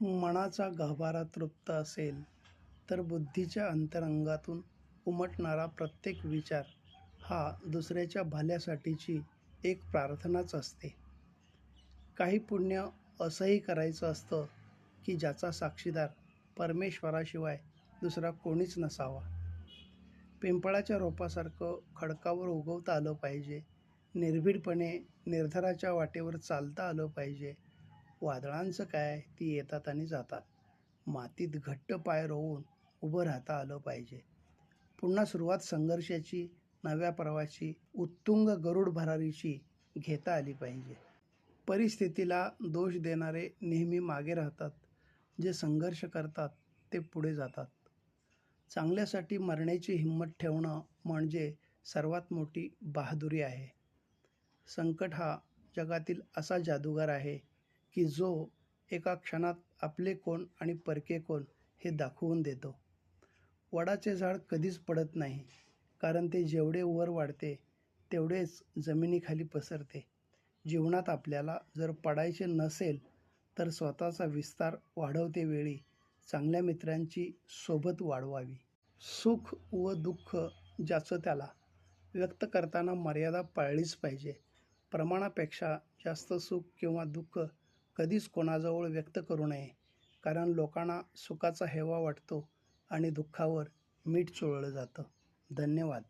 मनाचा गाभारा तृप्त असेल तर बुद्धीच्या अंतरंगातून उमटणारा प्रत्येक विचार हा दुसऱ्याच्या भल्यासाठीची एक प्रार्थनाच असते. काही पुण्य असंही करायचं असतं की ज्याचा साक्षीदार परमेश्वराशिवाय दुसरा कोणीच नसावा. पिंपळाच्या रोपासारखं खडकावर उगवता आलं पाहिजे निर्भीडपणे निर्धाराच्या वाटेवर चालता आलं पाहिजे वादळांचं काय? ती येतात आणि जातात. मातीत घट्ट पाय रोवून उभं राहता आलं पाहिजे. पुन्हा सुरुवात संघर्षाची नव्या प्रवाशी उत्तुंग गरुड भरारीची घेता आली पाहिजे. परिस्थितीला दोष देणारे नेहमी मागे राहतात. जे संघर्ष करतात ते पुढे जातात. चांगल्यासाठी मरण्याची हिंमत ठेवणं म्हणजे सर्वात मोठी बहादुरी आहे. संकट हा जगातील असा जादूगार आहे की जो एका क्षणात आपले कोण आणि परके कोण हे दाखवून देतो. वडाचे झाड कधीच पडत नाही कारण ते जेवढे वर वाढते तेवढेच जमिनीखाली पसरते. जीवनात आपल्याला जर पडायचे नसेल तर स्वतःचा विस्तार वाढवते वेळी चांगल्या मित्रांची सोबत वाढवावी. सुख व दुःख ज्याचं त्याला व्यक्त करताना मर्यादा पाळलीच पाहिजे. प्रमाणापेक्षा जास्त सुख किंवा दुःख कधीच कोणाजवळ व्यक्त करू नये कारण लोकांना सुखाचा हेवा वाटतो आणि दुःखावर मीठ चोळलं जातं. धन्यवाद.